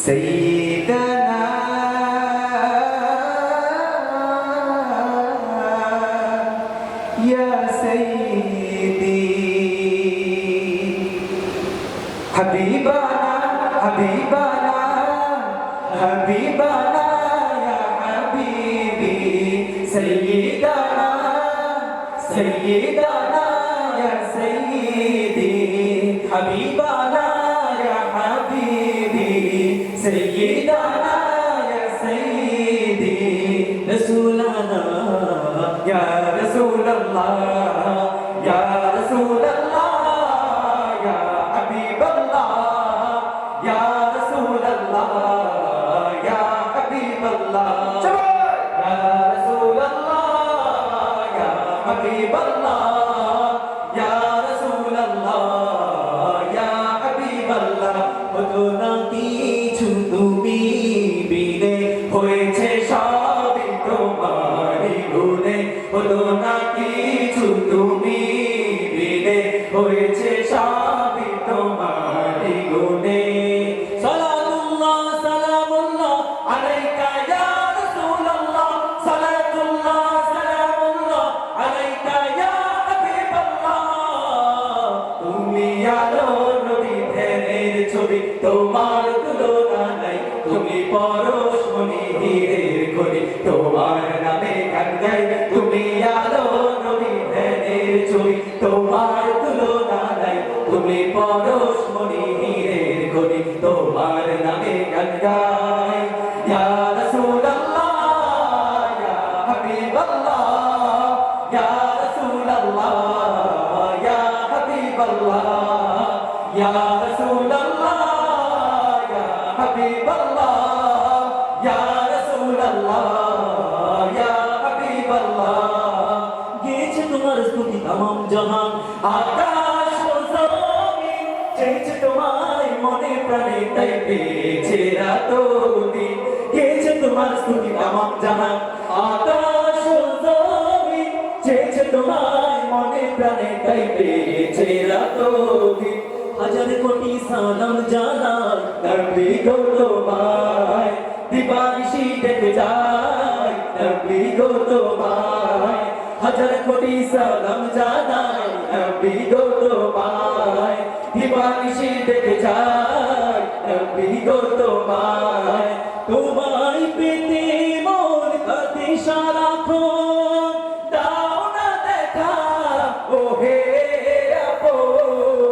سيدنا يا سيدي حبيبنا حبيبنا حبيبنا يا حبيبي سيدنا سيدنا يا سيدي حبيبنا يا حبيبي سيدنا يا سيدي رسولنا يا رسول الله يا رسول الله يا حبيب الله يا رسول الله. তুমি বিনে হয়েছে সবই তোমারই গুণে। হতো না কিছু? তুমি বিনে হয়েছে সবই তোমারই গুণে। সালাতুল্লাহ, সালামুল্লাহ, আলাইকা ইয়া রাসূলুল্লাহ। সালাতুল্লাহ, সালামুল্লাহ, আলাইকা ইয়া হাবিবাল্লাহ। তুমি আলো নবী ধ্যানের ছবি, তোমার তুমি পরশ মনি হীরের খনি তোমার নামে গান গাই, তুমি আলো নবী ধ্যানের ছবি, তোমার তুলনা নাই তুমি পরশ মনি হীরের খনি তোমার নামে গান গাই। ইয়া রাসূলুল্লাহ, ইয়া হাবিবাল্লাহ, ইয়া রাসূলুল্লাহ, ইয়া হাবিবাল্লাহ, ইয়া রাসূলুল্লাহ। حبيب الله يا رسول الله يا حبيب الله গিয়েছে তোমার স্তুতি তাম জাহান, আকাশ ও জমিন চেয়েছে তোমায় মনে প্রাণে তাই পেয়েছে রাতো দিন গিয়েছে তোমার স্তুতি তাম জাহান, আকাশ ও জমিন চেয়েছে তোমায় মনে প্রাণে তাই পেয়েছে রাতো দিন হাজার কোটি সালাম জানাই নবী গো তোমায় দিবানিশি ডেকে যায় নবী গো তোমায় হাজার কোটি সালাম জানাই। নবী গো তোমায় দিবানিশি ডেকে যায় নবী গো তোমায় তোমায় পেতে মন কাঁদে সারাক্ষণ